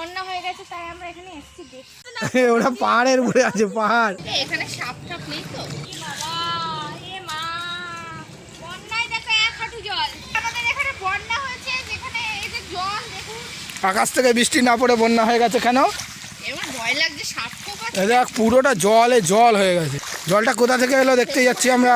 বন্যা হয়ে গেছে তাই আমরা এখানে এসেছি দেখতে। ওরা পাহাড়ের উপরে আছে পাহাড়। এখানে সাপ টাপ নেই তো? বাবা এ মা বন্যায় দেখো এক হাঁটু জল। আমাদের এখানে বন্যা হয়েছে যেখানে এই যে জল দেখুন। আকাশ থেকে বৃষ্টি না পড়ে বন্যা হয়ে গেছে কেন? দেখ পুরোটা জলে জল হয়ে গেছে। জলটা কোথা থেকে এলো দেখতে যাচ্ছি আমরা।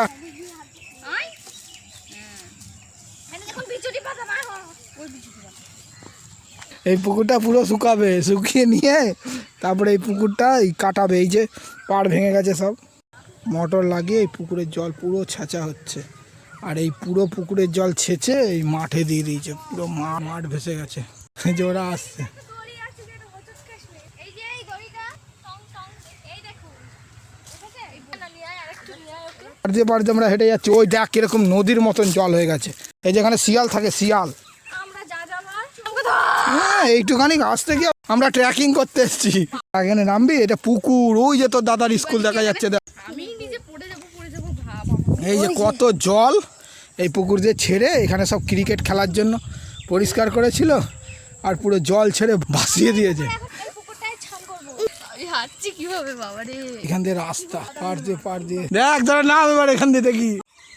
এই পুকুরটা পুরো শুকাবে, শুকিয়ে নিয়ে তারপরে এই পুকুরটা এই কাটাবে, এই যে পাড় ভেঙে গেছে সব। মোটর লাগিয়ে এই পুকুরের জল পুরো ছেঁচা হচ্ছে। আর এই পুরো পুকুরের জল ছেঁচে এই মাঠে দিয়ে দিয়েছে, পুরো মা- মাঠ ভেসে গেছে। যে ওরা আসছে। এই যে দিয়ে আমরা হেঁটে যাচ্ছি। ওই দেখ কীরকম নদীর মতন জল হয়ে গেছে। এই যেখানে শিয়াল থাকে, শিয়াল আমরা যা যাবার, আমাকে ধর। হ্যাঁ এইটুখানি গাছ থেকে আমরা ট্রেকিং করতে এসেছি। এখানে নামবি? এটা পুকুর। ওই যে তোর দাদার স্কুল দেখা যাচ্ছে। এই যে কত জল এই পুকুর দিয়ে ছেড়ে এখানে সব ক্রিকেট খেলার জন্য পরিষ্কার করেছিল আর পুরো জল ছেড়ে ভাসিয়ে দিয়েছে। এখান দিয়ে রাস্তা পার দিয়ে পার দিয়ে। দেখ ধরে নাম এবার এখান দিয়ে দেখি।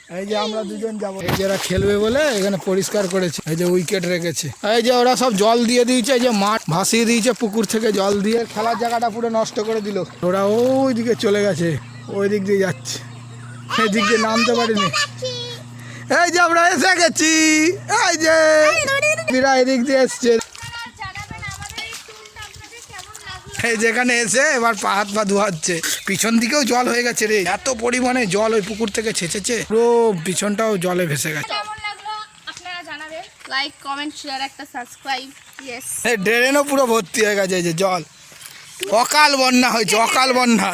এই যে আমরা দুজন যাব। এই যারা খেলবে বলে এখানে পরিষ্কার করেছে। এই যে উইকেট রেখেছে। এই যে ওরা সব জল দিয়ে দিয়েছে এই যে মাঠ ভাসিয়ে দিয়েছে পুকুর থেকে জল দিয়ে খেলার জায়গাটা পুরো নষ্ট করে দিল। ওরা ওই দিকে চলে গেছে ওই দিক দিয়ে যাচ্ছে। এই দিক দিয়ে নামতে পারিনি। এই যে আমরা এসে গেছি। এই যে বিরা এদিক দিয়ে এসছে। যেখানে এসে এবার পা হাত পা ধোয়াচ্ছে। পিছন দিকেও জল হয়ে গেছে রে। এত পরিমাণে জল ওই পুকুর থেকে ছেঁচেছে। পুরো পিছনটাও জলে ভেসে গেছে। কেমন লাগল আপনারা জানাবেন। লাইক কমেন্ট শেয়ার একটা সাবস্ক্রাইব ইয়েস ড্রেনও পুরো ভর্তি হয়ে গেছে এই যে জল। অকাল বন্যা হয়েছে অকাল বন্যা।